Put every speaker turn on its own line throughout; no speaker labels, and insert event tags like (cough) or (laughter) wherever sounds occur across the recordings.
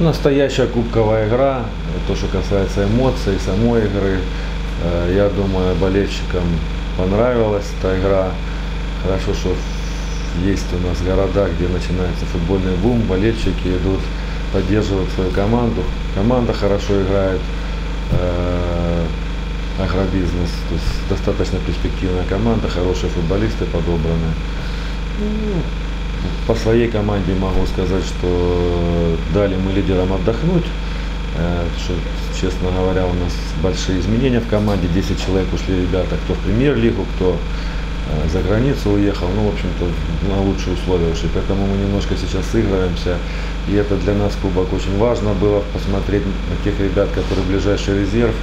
Настоящая кубковая игра, то, что касается эмоций, самой игры. Э, Я думаю, болельщикам понравилась эта игра. Хорошо, что есть у нас города, где начинается футбольный бум, болельщики идут поддерживать свою команду. Команда хорошо играет, э, агробизнес, то есть достаточно перспективная команда, хорошие футболисты подобраны. По своей команде могу сказать, что дали мы лидерам отдохнуть. Э, Что, честно говоря, у нас большие изменения в команде. 10 человек ушли ребята, кто в премьер-лигу, кто э, за границу уехал. Ну, в общем-то, на лучшие условия ушли. Поэтому мы немножко сейчас сыгрываемся. И это для нас кубок очень важно было посмотреть на тех ребят, которые ближайший резерв.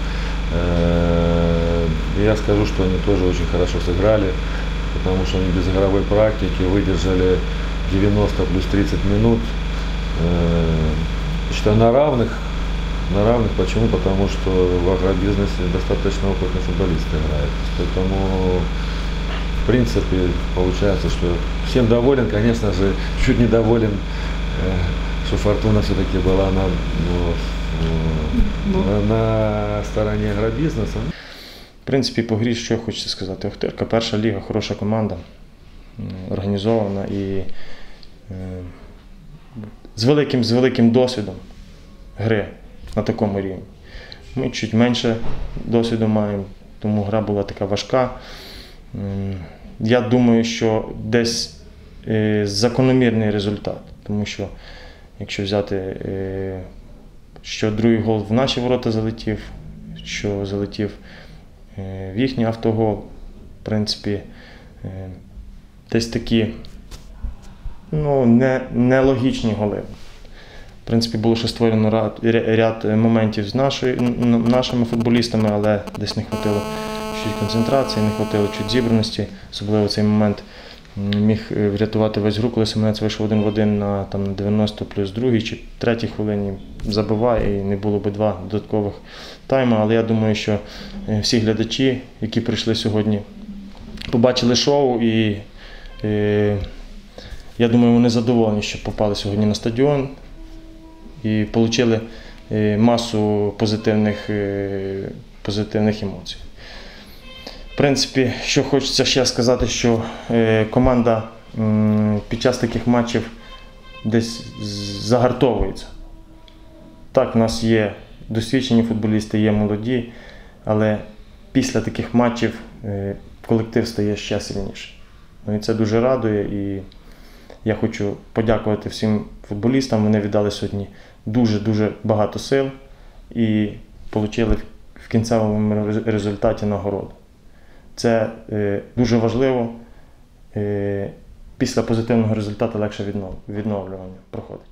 Э, Я скажу, что они тоже очень хорошо сыграли, потому что они без игровой практики выдержали 90 плюс 30 минут. Э, Считаю, на равных. На равных. Почему? Потому что в агробизнесе достаточно опытные футболисты играют. Поэтому, в принципе, получается, что всем доволен. Конечно же, (laughs) чуть недоволен, э, что Фортуна все-таки была на, ну, на, на стороне агробизнеса.
В принципі, по грі, що хочеться сказати. Охтирка, перша ліга, хороша команда, організована і е, з великим, з великим досвідом гри на такому рівні. Ми чуть менше досвіду маємо, тому гра була така важка. Я думаю, що десь е, закономірний результат, тому що якщо взяти, е, що другий гол в наші ворота залетів, що залетів в їхній автогол, в принципі, е, десь такі ну, не, нелогічні голи. В принципі, було ще створено ряд, ряд е, моментів з нашою, нашими футболістами, але десь не хватило чуть концентрації, не хватило чуть зібраності. Особливо цей момент міг е, врятувати весь гру, коли Семенець вийшов один в один на, там, на 90 плюс другій чи третій хвилині забиває і не було би два додаткових тайми. Але я думаю, що е, всі глядачі, які прийшли сьогодні, побачили шоу і е, я думаю, вони задоволені, що попали сьогодні на стадіон і отримали масу позитивних, позитивних емоцій. В принципі, що хочеться ще сказати, що е, команда під час таких матчів десь загартовується. Так, у нас є досвідчені футболісти, є молоді, але після таких матчів е, колектив стає ще сильніший. Ну і це дуже радує. І я хочу подякувати всім футболістам. Вони віддали сьогодні дуже-дуже багато сил і отримали в кінцевому результаті нагороду. Це е, дуже важливо. Е, після позитивного результату легше віднов- відновлювання проходить.